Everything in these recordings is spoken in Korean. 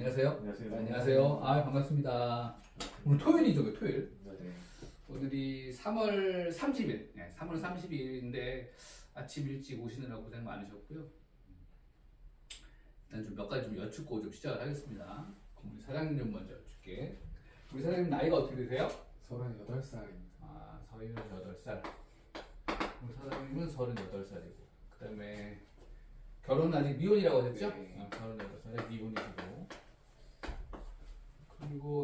안녕하세요. 안녕하세요. 네, 안녕하세요. 아 반갑습니다. 오늘 토요일이죠, 그 토요일. 네. 오늘이 3월 30일. 네, 3월 30일인데 아침 일찍 오시느라 고생 많으셨고요. 일단 좀 몇 가지 좀 여쭙고 좀 시작을 하겠습니다. 우리 사장님 좀 먼저 여쭐게. 우리 사장님 나이가 어떻게 되세요? 38살입니다. 아, 38살. 우리 사장님은 38살이고. 그 다음에 결혼 아직 미혼이라고 하셨죠? 네. 아, 38살에 미혼이시고.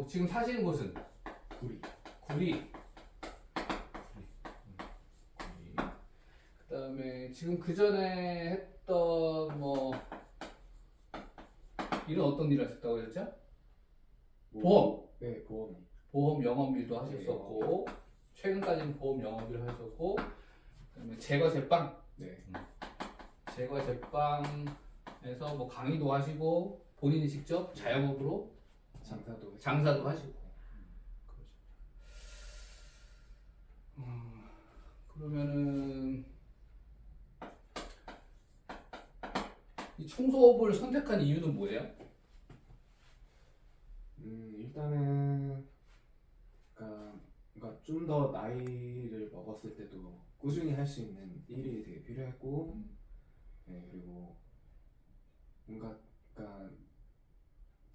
지금 사시는 곳은 구리. 구리. 구리. 음, 구리. 그 다음에 지금 그 전에 했던 뭐 일은 어떤 일을 하셨다고 하셨죠? 보험. 네, 보험. 보험 영업 일도 하셨었고 최근까지는 보험 영업 일을 하셨고 그다음에 제거 제빵 네. 제거 제빵에서 뭐 강의도 하시고 본인이 직접 자영업으로 장사도 했- 장사도 하시고 그러시죠. 음, 그러면은 이 청소업을 선택한 이유는 뭐예요? 음, 일단은 그러니까, 그러니까 좀 더 나이를 먹었을 때도 꾸준히 할 수 있는 일이 되게 필요했고 음. 네, 그리고 뭔가 그러니까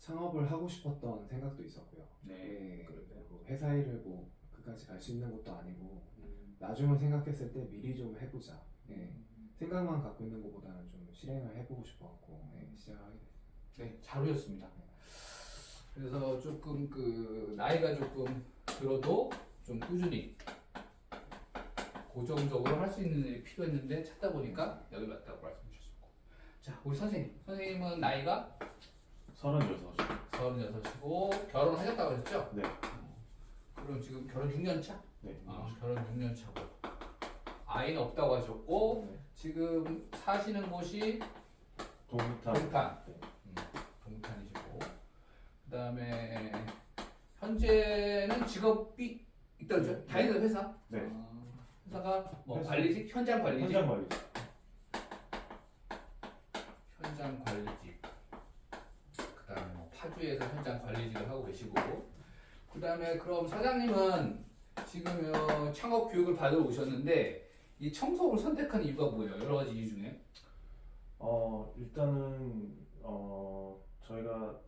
창업을 하고 싶었던 생각도 있었고요. 네, 그리고 회사 일을 뭐 끝까지 갈 수 있는 것도 아니고 음. 나중을 생각했을 때 미리 좀 해보자. 네, 생각만 갖고 있는 것보다는 좀 실행을 해보고 싶어갖고 네, 시작을 하게 됐어요. 네, 잘 오셨습니다. 그래서 조금 그 나이가 조금 들어도 좀 꾸준히 고정적으로 할 수 있는 일이 필요했는데 찾다 보니까 여기 왔다고 말씀 주셨고. 자, 우리 선생님. 선생님은 나이가 36. 36이고 결혼하셨다고 하셨죠? 네. 어, 그럼 지금 결혼 6년 차? 네. 아, 결혼 6년 차고. 아이는 없다고 하셨고 네. 지금 사시는 곳이 동탄. 동탄. 네. 음, 동탄이시고. 그다음에 현재는 직업이 있다죠? 네. 다니는 회사. 네. 어, 회사가 뭐 회사. 관리직, 현장 관리직, 현장 관리. 현장 관리직. 파주에서 현장 관리직을 하고 계시고. 그 다음에 그럼 사장님은 지금 어, 창업 교육을 받으러 오셨는데 이 청소를 선택한 이유가 뭐예요? 여러 가지 이유 중에. 어 일단은 어 저희가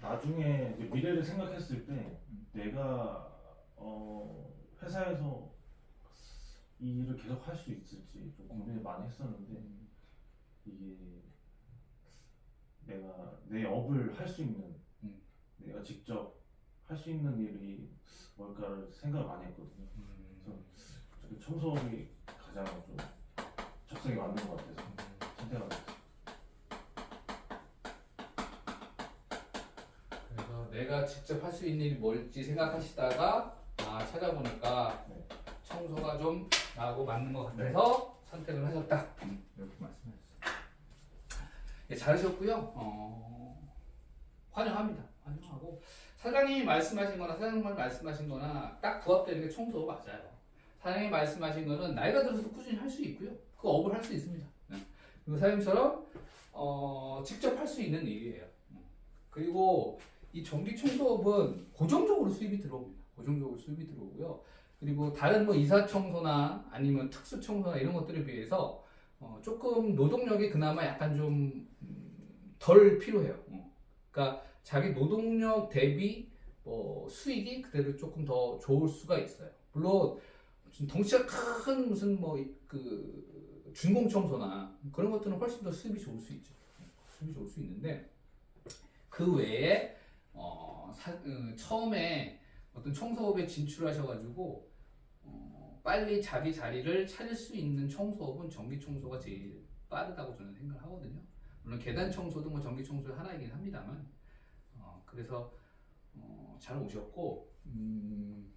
나중에 이제 미래를 생각했을 때 내가 어 회사에서 이 일을 계속 할 수 있을지 좀 고민을 많이 했었는데 이게 내가 내 업을 할 수 있는 음. 내가 직접 할 수 있는 일이 뭘까를 생각을 많이 했거든요. 음. 저기 청소업이 가장 좀 적성이 맞는 것 같아서 선택하게 됐어요. 그래서 내가 직접 할 수 있는 일이 뭘지 생각하시다가 아 찾아보니까 네. 청소가 좀 나하고 맞는 것 같아서 선택을 하셨다 이렇게 말씀하셨어요. 예, 잘하셨고요. 어, 환영합니다. 환영하고 사장님이 말씀하신 거나 사장님이 말씀하신 거나 딱 부합되는 게 청소 맞아요. 사장님이 말씀하신 거는 나이가 들어서 꾸준히 할 수 있고요. 그 업을 할 수 있습니다. 네. 사장님처럼 어, 직접 할 수 있는 일이에요. 음. 그리고 이 전기 청소업은 고정적으로 수입이 들어옵니다. 고정적으로 수입이 들어오고요. 그리고 다른 뭐 이사 청소나 아니면 특수 청소나 이런 것들에 비해서 어, 조금 노동력이 그나마 약간 좀 덜 필요해요. 어. 그러니까 자기 노동력 대비 뭐 수익이 그대로 조금 더 좋을 수가 있어요. 물론 덩치가 큰 무슨 뭐 그 준공 청소나 그런 것들은 훨씬 더 수입이 좋을 수 있죠. 수입이 좋을 수 있는데 그 외에 어, 사- 어, 처음에 어떤 청소업에 진출하셔가지고 어, 빨리 자기 자리를 찾을 수 있는 청소업은 전기 청소가 제일 빠르다고 저는 생각을 하거든요. 물론 계단 청소도 뭐 전기 청소의 하나이긴 합니다만 어, 그래서 어, 잘 오셨고 음,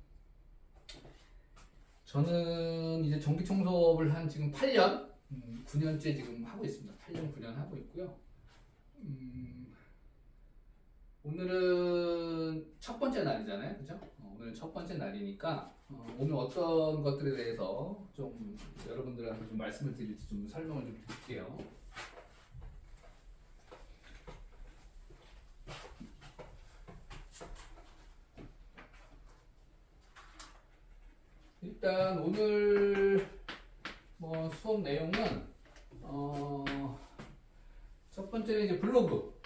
저는 이제 전기 청소업을 한 지금 8년, 음, 9년째 지금 하고 있습니다. 8년, 9년 하고 있고요. 음, 오늘은 첫 번째 날이잖아요, 그죠? 오늘 첫 번째 날이니까 어, 오늘 어떤 것들에 대해서 좀 여러분들한테 좀 말씀을 드릴지 좀 설명을 좀 드릴게요. 일단 오늘 뭐 수업 내용은 어, 첫 번째는 이제 블로그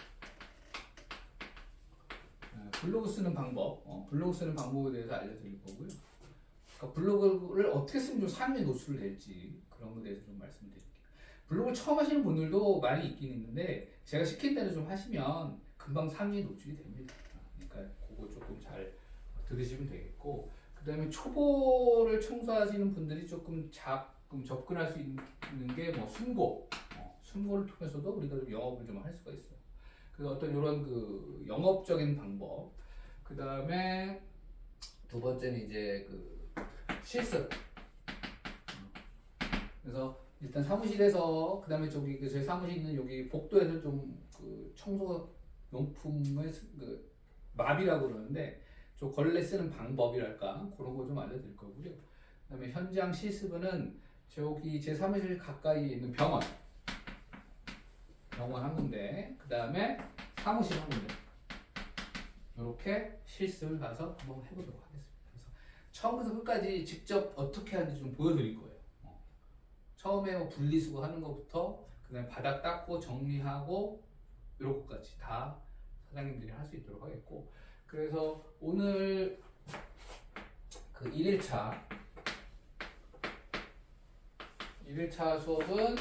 네, 블로그 쓰는 방법, 어, 블로그 쓰는 방법에 대해서 알려드릴 거고요. 그러니까 블로그를 어떻게 쓰면 좀 상위에 노출을 될지 그런 것에 대해서 좀 말씀드릴게요. 블로그를 처음 하시는 분들도 많이 있긴 있는데 제가 시킨 대로 좀 하시면 금방 상위에 노출이 됩니다. 그러니까 그거 조금 잘 들으시면 되겠고 그 다음에 초보를 청소하시는 분들이 조금 자금 접근할 수 있는 게 뭐 순고 어, 순고를 통해서도 우리가 좀 영업을 좀 할 수가 있어요. 그 어떤 이런 그 영업적인 방법. 그 다음에 두 번째는 이제 그 실습. 그래서 일단 사무실에서 그 다음에 저기 그 저희 사무실 있는 여기 복도에서 좀 그 청소 용품의 스- 그 마비라고 그러는데 저 걸레 쓰는 방법이랄까? 그런 거 좀 알려드릴 거고요. 그다음에 현장 실습은 저기 제 사무실 가까이 있는 병원, 병원 한 군데, 그 다음에 사무실 한 군데 이렇게 실습을 가서 한번 해보도록 하겠습니다. 그래서 처음부터 끝까지 직접 어떻게 하는지 좀 보여드릴 거예요. 어. 처음에 뭐 분리수거 하는 것부터 그 다음에 바닥 닦고 정리하고 이런 것까지 다 사장님들이 할 수 있도록 하겠고 그래서 오늘 그 1일차 1일차 수업은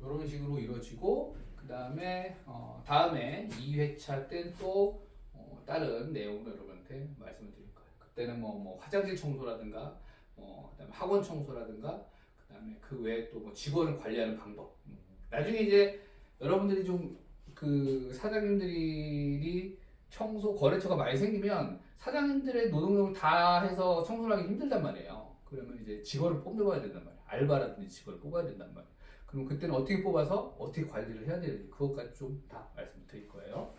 이런 식으로 이루어지고 그 다음에 어, 다음에 2회차 때는 또 어, 다른 내용을 여러분한테 말씀을 드릴 거예요. 그때는 뭐, 뭐 화장실 청소라든가 어, 그다음에 학원 청소라든가 그다음에 그 외에 또 뭐 직원을 관리하는 방법. 음. 나중에 이제 여러분들이 좀 그 사장님들이 청소 거래처가 많이 생기면 사장님들의 노동력을 다 해서 청소를 하기 힘들단 말이에요. 그러면 이제 직원을 뽑아야 된단 말이에요. 알바라든지 직원을 뽑아야 된단 말이에요. 그럼 그때는 어떻게 뽑아서 어떻게 관리를 해야 되는지 그것까지 좀 다 말씀드릴 거예요.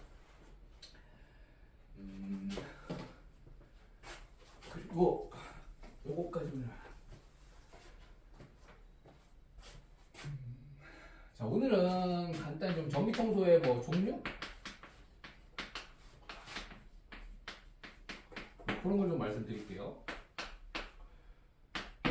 음, 그리고 요거까지는 자 오늘은 간단히 좀 전기 청소의 뭐 종류 그런 걸 좀 말씀드릴게요.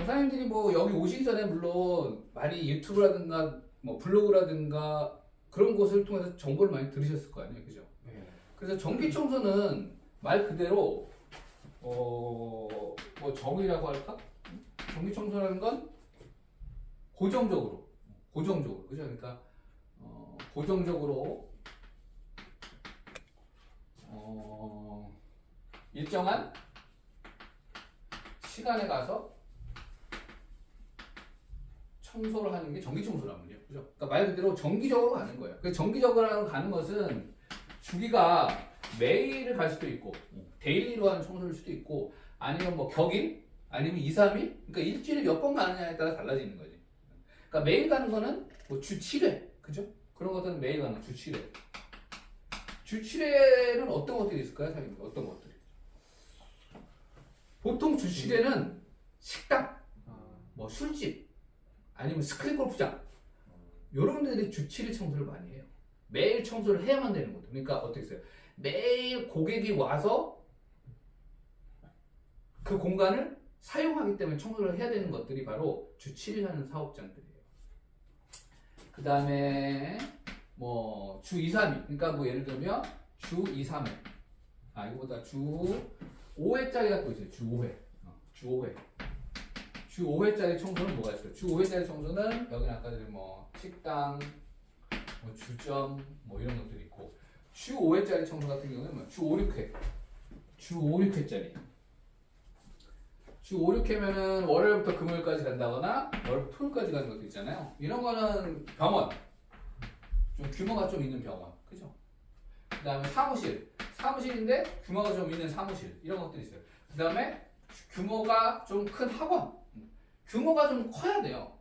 뭐 사장님들이 뭐 여기 오시기 전에 물론 많이 유튜브라든가 뭐 블로그라든가 그런 곳을 통해서 정보를 많이 들으셨을 거 아니에요, 그죠? 네. 그래서 전기 청소는 말 그대로 어 뭐 정이라고 할까? 전기 청소라는 건 고정적으로 고정적으로 그죠? 그러니까 어, 고정적으로 어, 일정한 시간에 가서 청소를 하는 게 청소란 말이에요. 그죠? 그러니까 말 그대로 정기적으로 가는 거예요. 그 정기적으로 가는 것은 주기가 매일을 갈 수도 있고 데일리로 하는 청소일 수도 있고 아니면 뭐 격일 아니면 2, 3일 그러니까 일주일에 몇 번 가느냐에 따라 달라지는 거지. 그러니까 매일 가는 거는 뭐 주 7회 그죠? 그런 것들은 매일 가는 주 7회. 주 7회는 어떤 것들이 있을까요, 사장님? 어떤 것들이? 보통 주 7회는 식당, 아, 뭐 술집, 아니면 스크린 골프장 이런 데들이 주 7일 청소를 많이 해요. 매일 청소를 해야만 되는 거죠. 그러니까 어떻게 했어요? 매일 고객이 와서 그 공간을 사용하기 때문에 청소를 해야 되는 것들이 바로 주 7일 하는 사업장들이에요. 그 다음에 뭐 주 2, 3일. 그러니까 뭐 예를 들면 주 2, 3회. 아, 이거보다 주 5회짜리가 또 있어요. 주 5회. 어, 주 5회. 주 5회짜리 청소는 뭐가 있어요? 주 5회짜리 청소는 여기는 아까 전에 뭐 식당, 뭐 주점, 뭐 이런 것들이 있고 주 5회짜리 청소 같은 경우는 뭐주 5, 6회. 주 5, 6회짜리. 주 5, 6회면은 월요일부터 금요일까지 간다거나 월요일부터 토요일까지 가는 것도 있잖아요. 이런 거는 병원. 좀 규모가 좀 있는 병원. 그죠? 그 다음에 사무실. 사무실인데 규모가 좀 있는 사무실. 이런 것들이 있어요. 그 다음에 규모가 좀 큰 학원. 규모가 좀 커야 돼요.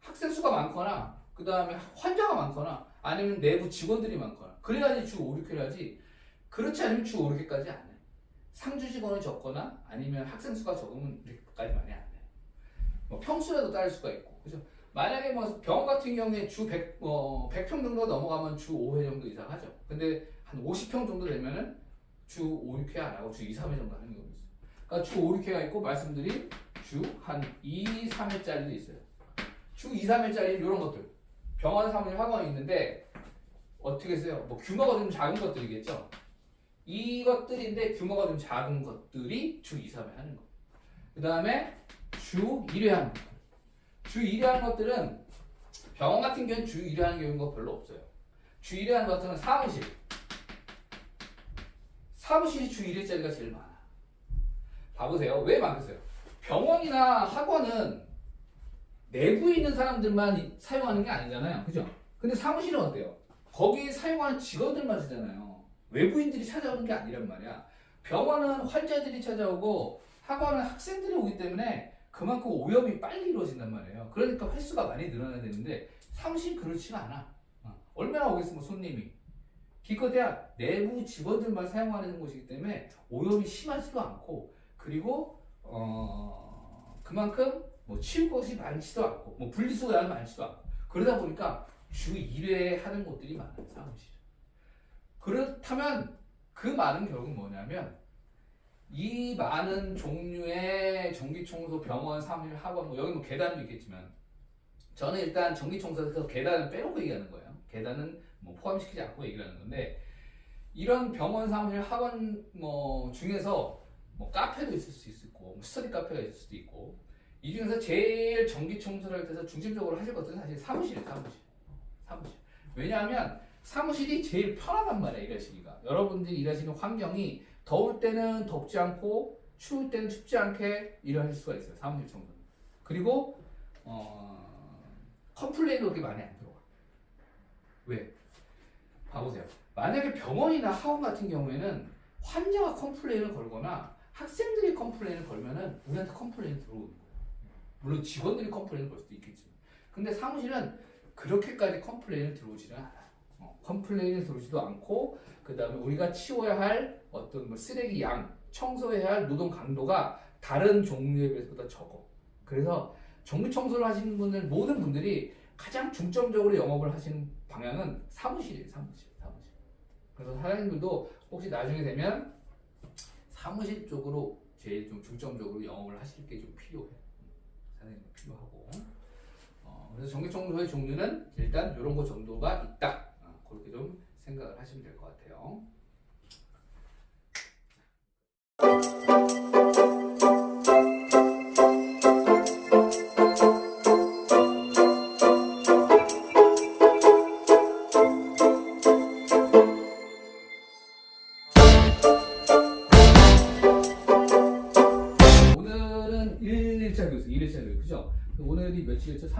학생 수가 많거나, 그 다음에 환자가 많거나, 아니면 내부 직원들이 많거나. 그래야지 주 5, 6회를 하지. 그렇지 않으면 주 5, 6회까지 안 해. 상주 직원이 적거나, 아니면 학생 수가 적으면 이렇게까지 많이 안 해. 뭐 평수라도 따를 수가 있고. 그죠? 만약에 뭐 병원 같은 경우에 주 100, 어, 100평 정도 넘어가면 주 5회 정도 이상 하죠. 근데 한 50평 정도 되면은 주 5, 6회 안 하고 주 2, 3회 정도 하는 경우 있어요. 그러니까 주 5, 6회가 있고 말씀드린 주 한 2, 3회짜리도 있어요. 주 2, 3회짜리 이런 것들. 병원 사무실 학원이 있는데 어떻게 써요? 뭐 규모가 좀 작은 것들이겠죠. 이것들인데 규모가 좀 작은 것들이 주 2, 3회 하는 거. 그 다음에 주 1회 하는 것. 주 1회 하는 것들은 병원 같은 경우는 주 1회 하는 경우가 별로 없어요. 주 1회 하는 것들은 사무실. 사무실이 주 1회짜리가 제일 많아. 봐보세요. 왜 많겠어요? 병원이나 학원은 내부에 있는 사람들만 이- 사용하는 게 아니잖아요. 그죠? 근데 사무실은 어때요? 거기 사용하는 직원들만 쓰잖아요. 외부인들이 찾아오는 게 아니란 말이야. 병원은 환자들이 찾아오고 학원은 학생들이 오기 때문에 그만큼 오염이 빨리 이루어진단 말이에요. 그러니까 횟수가 많이 늘어나야 되는데 사무실 그렇지가 않아. 어. 얼마나 오겠으면 손님이. 기껏해야 내부 직원들만 사용하는 곳이기 때문에 오염이 심하지도 않고 그리고 어 그만큼 뭐 치울 것이 많지도 않고 뭐 분리수거가 많지도 않고 그러다 보니까 주 1회 하는 곳들이 많아요 사무실. 그렇다면 그 말은 결국 뭐냐면 이 많은 종류의 전기청소 병원, 사무실, 학원 뭐 여기 뭐 계단도 있겠지만 저는 일단 전기청소에서 계단은 빼놓고 얘기하는 거예요. 계단은 뭐 포함시키지 않고 얘기를 하는 건데 이런 병원, 사무실, 학원 뭐 중에서 뭐 카페도 있을 수 있고 뭐 스터디 카페가 있을 수도 있고. 이 중에서 제일 전기 청소를 할 때서 중심적으로 하실 것들은 사실 사무실이에요 사무실. 사무실. 왜냐하면 사무실이 제일 편하단 말이에요 일하시기가. 여러분들이 일하시는 환경이 더울 때는 덥지 않고 추울 때는 춥지 않게 일하실 수가 있어요 사무실 청소는. 그리고 어, 컴플레인도 그렇게 많이 안 들어와. 왜? 봐보세요. 만약에 병원이나 학원 같은 경우에는 환자가 컴플레인을 걸거나 학생들이 컴플레인을 걸면은 우리한테 컴플레인이 들어오는 거예요. 물론 직원들이 컴플레인을 걸 수도 있겠지만. 근데 사무실은 그렇게까지 컴플레인을 들어오지는 않아요. 어, 컴플레인을 들어오지도 않고 그 다음에 우리가 치워야 할 어떤 뭐 쓰레기 양, 청소해야 할 노동 강도가 다른 종류에 비해서보다 적어. 그래서 정비 청소를 하시는 분들 모든 분들이 가장 중점적으로 영업을 하시는 방향은 사무실이에요. 사무실, 사무실. 그래서 사장님들도 혹시 나중에 되면 사무실 쪽으로 제일 좀 중점적으로 영업을 하실 게 좀 필요해. 사장님 필요하고. 어, 그래서 전기청소의 종류는 일단 이런 거 정도가 있다. 어, 그렇게 좀 생각을 하시면 될 것 같아요.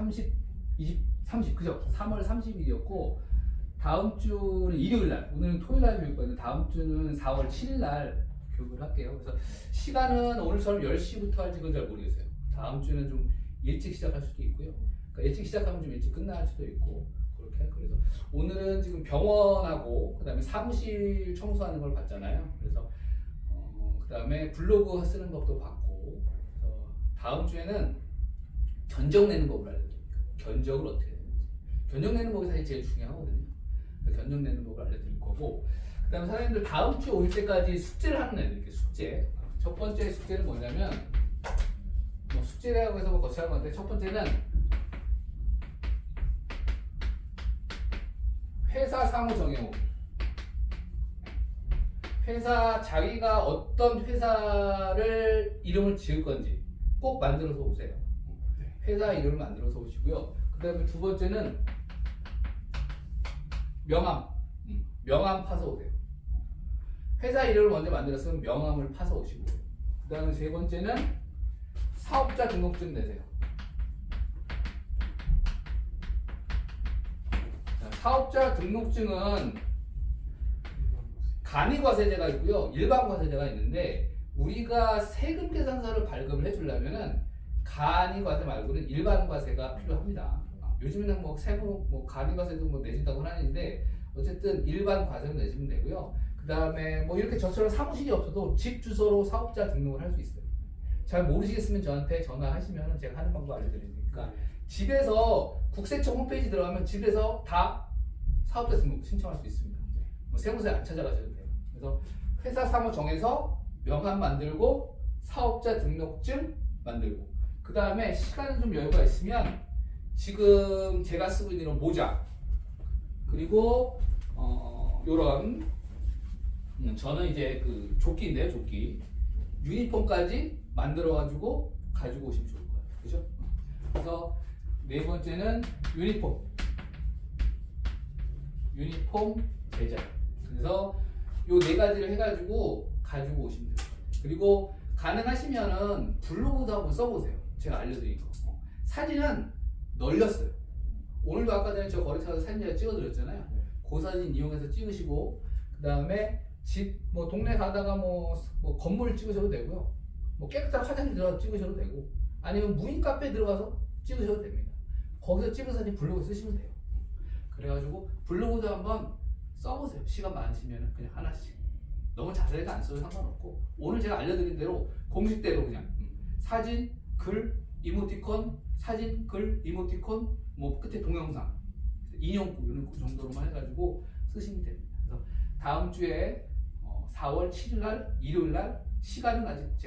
30, 20, 30, 그죠? 3월 30일이었고, 다음 주는 일요일 날, 오늘은 토요일 날 교육받는데, 다음 주는 4월 7일 날 교육을 할게요. 그래서 시간은 오늘처럼 10시부터 할지 그건 잘 모르겠어요. 다음 주는 좀 일찍 시작할 수도 있고요. 그러니까 일찍 시작하면 좀 일찍 끝날 수도 있고, 그렇게. 그래서 오늘은 지금 병원하고, 그 다음에 사무실 청소하는 걸 봤잖아요. 그래서 어, 그다음에 블로그 쓰는 법도 봤고 다음 주에는 견적 내는 법을 알려드릴게요. 견적을 어떻게 내는지. 견적 내는 법이 사실 제일 중요하거든요. 그래서 견적 내는 법을 알려드릴 거고 그 다음에 사장님들 다음 주 올 때까지 숙제를 하는 애들께 숙제. 첫 번째 숙제는 뭐냐면 뭐 숙제라고 해서 뭐 거창한 건데 첫 번째는 회사 사무 정해오기. 회사 자기가 어떤 회사를 이름을 지을 건지 꼭 만들어서 오세요. 회사 이름을 만들어서 오시고요. 그 다음에 두 번째는 명함, 음, 명함 파서 오세요. 회사 이름을 먼저 만들었으면 명함을 파서 오시고, 그 다음에 세 번째는 사업자 등록증 내세요. 자, 사업자 등록증은 간이과세제가 있고요, 일반과세제가 있는데 우리가 세금 계산서를 발급을 해주려면은 간이 과세 말고는 일반 과세가 필요합니다. 아, 요즘에는 뭐 세무 뭐 간이 과세도 뭐 내준다고 하는데 어쨌든 일반 과세로 내시면 되고요. 그 다음에 뭐 이렇게 저처럼 사무실이 없어도 집 주소로 사업자 등록을 할 수 있어요. 잘 모르시겠으면 저한테 전화하시면 제가 하는 방법 알려드리니까 집에서 국세청 홈페이지 들어가면 집에서 다 사업자 등록 신청할 수 있습니다. 뭐 세무서에 안 찾아가셔도 돼요. 그래서 회사 사무 정해서 명함 만들고 사업자 등록증 만들고 그 다음에 시간은 좀 여유가 있으면 지금 제가 쓰고 있는 이런 모자 그리고 어 요런 음, 저는 이제 그 조끼인데요 조끼. 유니폼까지 만들어 가지고 가지고 오시면 좋을 것 같아요. 그죠? 그래서 네 번째는 유니폼. 유니폼 제작. 그래서 요 네 가지를 해가지고 가지고 오시면 돼요. 그리고 가능하시면은 블로그도 한번 써보세요 제가 알려드린 거. 어. 사진은 널렸어요. 오늘도 아까 전에 저 거래처에서 사진 제가 찍어드렸잖아요. 그 사진 이용해서 찍으시고 그 다음에 집 뭐 동네 가다가 뭐, 뭐 건물 찍으셔도 되고요. 뭐 깨끗한 화장실 들어가서 찍으셔도 되고 아니면 무인 카페 들어가서 찍으셔도 됩니다. 거기서 찍은 사진 블로그에 쓰시면 돼요. 그래가지고 블로그도 한번 써보세요. 시간 많으시면 그냥 하나씩. 너무 자세하게 안 써도 상관없고 오늘 제가 알려드린 대로 공식대로 그냥. 음, 사진, 글, 이모티콘, 사진, 글, 이모티콘, 뭐 끝에 동영상, 인용구 이런 그 정도로만 해가지고 쓰시면 됩니다. 그래서 다음 주에 어, 4월 7일 날 일요일 날 시간은 아직